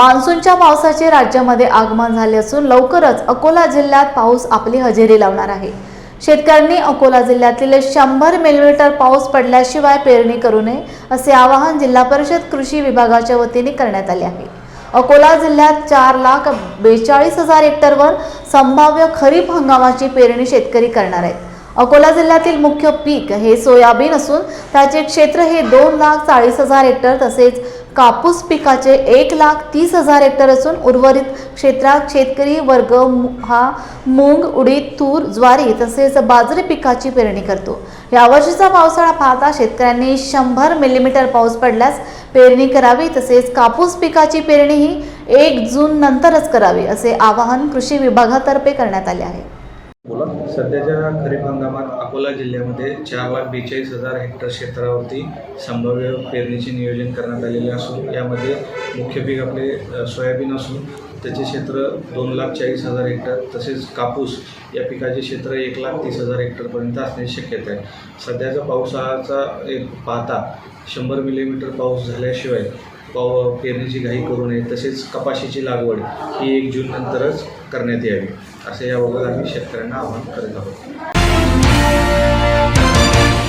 मान्सूनच्या पावसाचे राज्यामध्ये आगमन झाले असून लवकरच अकोला जिल्ह्यात पाऊस आपली हजेरी लावणार आहे. शेतकऱ्यांनी अकोला जिल्ह्यातील शंभर मिलीमीटर पाऊस पडल्याशिवाय पेरणी करू नये असे आवाहन जिल्हा परिषद कृषी विभागाच्या वतीने करण्यात आले आहे. अकोला जिल्ह्यात चार लाख बेचाळीस हजार हेक्टरवर संभाव्य खरीप हंगामाची पेरणी शेतकरी करणार आहेत. अकोला जिल्ह्यातील मुख्य पीक हे सोयाबीन असून त्याचे क्षेत्र हे दोन लाख चाळीस हजार हेक्टर तसेच कापूस पिकाचे एक लाख तीस हजार हेक्टर असून उर्वरित क्षेत्रात शेतकरी वर्ग हा मूग उडीद तूर ज्वारी तसेच बाजरी पिकाची पेरणी करतो. यावर्षीचा पावसाळा पाहता शेतकऱ्यांनी शंभर मिलीमीटर पाऊस पडल्यास पेरणी करावी तसेच कापूस पिकाची पेरणी ही एक जून नंतरच करावी असे आवाहन कृषी विभागातर्फे करण्यात आले आहे. बोला. सध्याच्या खरीप हंगामात अकोला जिल्ह्यामध्ये चार लाख बेचाळीस हजार हेक्टर क्षेत्रावरती संभाव्य पेरणीचे नियोजन करण्यात आलेले असून यामध्ये मुख्य पीक आपले सोयाबीन असून त्याचे क्षेत्र दोन लाख चाळीस हजार हेक्टर तसेच कापूस या पिकाचे क्षेत्र एक लाख तीस हजार हेक्टरपर्यंत असण्याची शक्यता आहे. सध्याचा पावसाचा एक पाहता शंभर मिलीमीटर पाऊस झाल्याशिवाय पाव पेरणीची घाई करू नये तसेच कपाशीची लागवड ही एक जून नंतरच करण्यात यावी. असे याबाबत आम्ही शेतकऱ्यांना आवाहन करीत आहोत